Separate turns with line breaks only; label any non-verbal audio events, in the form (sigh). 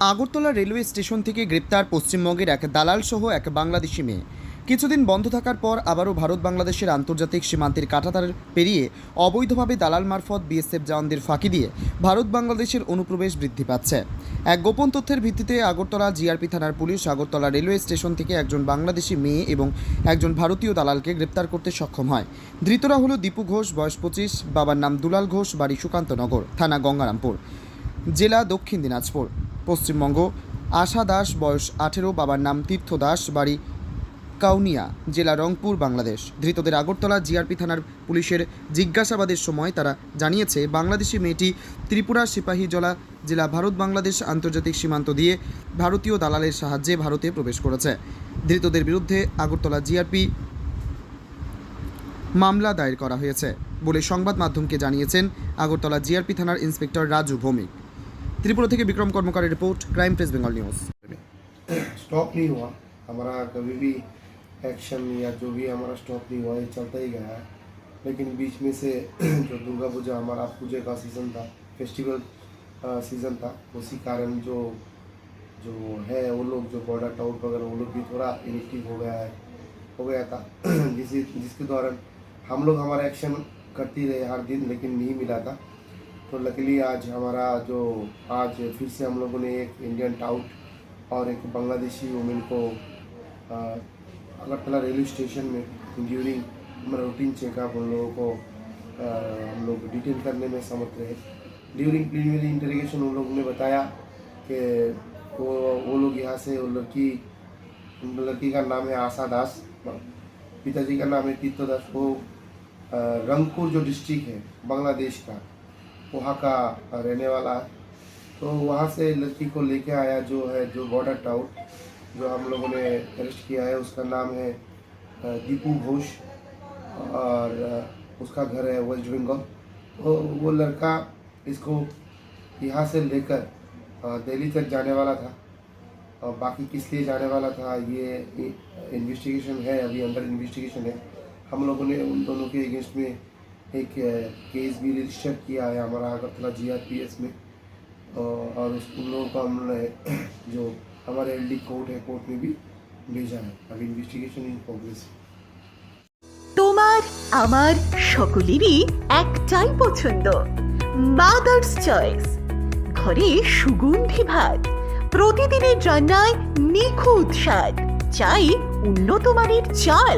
Agartala railway station থেকে গ্রেপ্তার পশ্চিমবঙ্গের এক দালাল সহ এক বাংলাদেশি মেয়ে। কিছুদিন বন্ধ থাকার পর আবারও ভারত বাংলাদেশের আন্তর্জাতিক সীমান্তের কাঁটাতার পেরিয়ে অবৈধভাবে দালাল মারফত বিএসএফ জওয়ানদের ফাঁকি দিয়ে ভারত বাংলাদেশের অনুপ্রবেশ বৃদ্ধি পাচ্ছে। এক গোপন তথ্যের ভিত্তিতে আগরতলা জিআরপি থানার পুলিশ আগরতলা রেলওয়ে স্টেশন থেকে একজন বাংলাদেশি মেয়ে এবং একজন ভারতীয় দালালকে গ্রেপ্তার করতে সক্ষম হয়। ধৃতরা হল দীপু ঘোষ, বয়স পঁচিশ, বাবার নাম দুলাল ঘোষ, বাড়ি সুকান্তনগর, থানা গঙ্গারামপুর। জেলা দক্ষিণ দিনাজপুর। পশ্চিমবঙ্গ। আশা দাস, বয়স আঠেরো, বাবার নাম তীর্থ দাস, বাড়ি কাউনিয়া, জেলা রংপুর, বাংলাদেশ। ধৃতদের আগরতলা জিআরপি থানার পুলিশের জিজ্ঞাসাবাদের সময় তারা জানিয়েছে, বাংলাদেশি মেয়েটি ত্রিপুরা সিপাহীজলা জেলা ভারত বাংলাদেশ আন্তর্জাতিক সীমান্ত দিয়ে ভারতীয় দালালের সাহায্যে ভারতে প্রবেশ করেছে। ধৃতদের বিরুদ্ধে আগরতলা জিআরপি মামলা দায়ের করা হয়েছে বলে সংবাদ মাধ্যমকে জানিয়েছেন আগরতলা জিআরপি থানার ইন্সপেক্টর রাজু ভৌমিক। ত্রিপুরা থেকে Vikram কর্মকারের report crime press Bengal news
stop नहीं हुआ हमारा कभी भी एक्शन या जो भी हमारा स्टॉप नहीं हुआ ये चलता ही गया है लेकिन बीच में से (clears throat) जो दुर्गा पूजा हमारा पूजा का सीज़न था फेस्टिवल सीज़न था उसी कारण जो जो है वो लोग जो बॉर्डर टाउन वगैरह वो लोग भी थोड़ा इनिक्टिव हो गया है हो गया था (clears throat) जिस जिसके दौरान हम लोग हमारा एक्शन करते रहे हर दिन लेकिन नहीं मिला था तो लकीली आज हमारा जो आज फिर से हम लोगों ने एक इंडियन टाउट और एक बांग्लादेशी वुमेन को अगरतला रेलवे स्टेशन में ड्यूरिंग हमारा रूटीन चेकअप उन लोगों को अ, हम लोग डिटेन करने में समर्थ रहे। ड्यूरिंग प्रीलिमिनरी इंटरोगेशन उन लोगों ने बताया कि वो वो लोग यहाँ से वो लड़की लड़की का नाम है आशा दास पिताजी का नाम है तीर्थ दास। वो रंगपुर जो डिस्ट्रिक्ट है बांग्लादेश का वहाँ का रहने वाला है। तो वहाँ से लड़की को लेके आया जो है, जो बॉर्डर टाउन जो हम लोगों ने अरेस्ट किया है, उसका नाम है दीपू घोष और उसका घर है वेस्ट बंगाल तो वो लड़का इसको यहाँ से लेकर दिल्ली तक जाने वाला था और बाकी किस लिए जाने वाला था, ये इन्वेस्टिगेशन है, अभी अंडर इन्वेस्टिगेशन है। हम लोगों ने उन दोनों के अगेंस्ट में एक केस भी रजिस्टर किया है हमारा Agartala G R P S में और और उस उन लोगों को हमने जो हमारे एल डी कोर्ट है कोर्ट में भी भेजा है अभी इन्वेस्टिगेशन इन प्रोग्रेस
তোমার আমার সকলেরই একটাই পছন্দ মাদার্স চয়েস ঘরে সুগন্ধি ভাত প্রতিদিনের রান্নায় নিখুঁত স্বাদ চাই উন্নত মানের চাল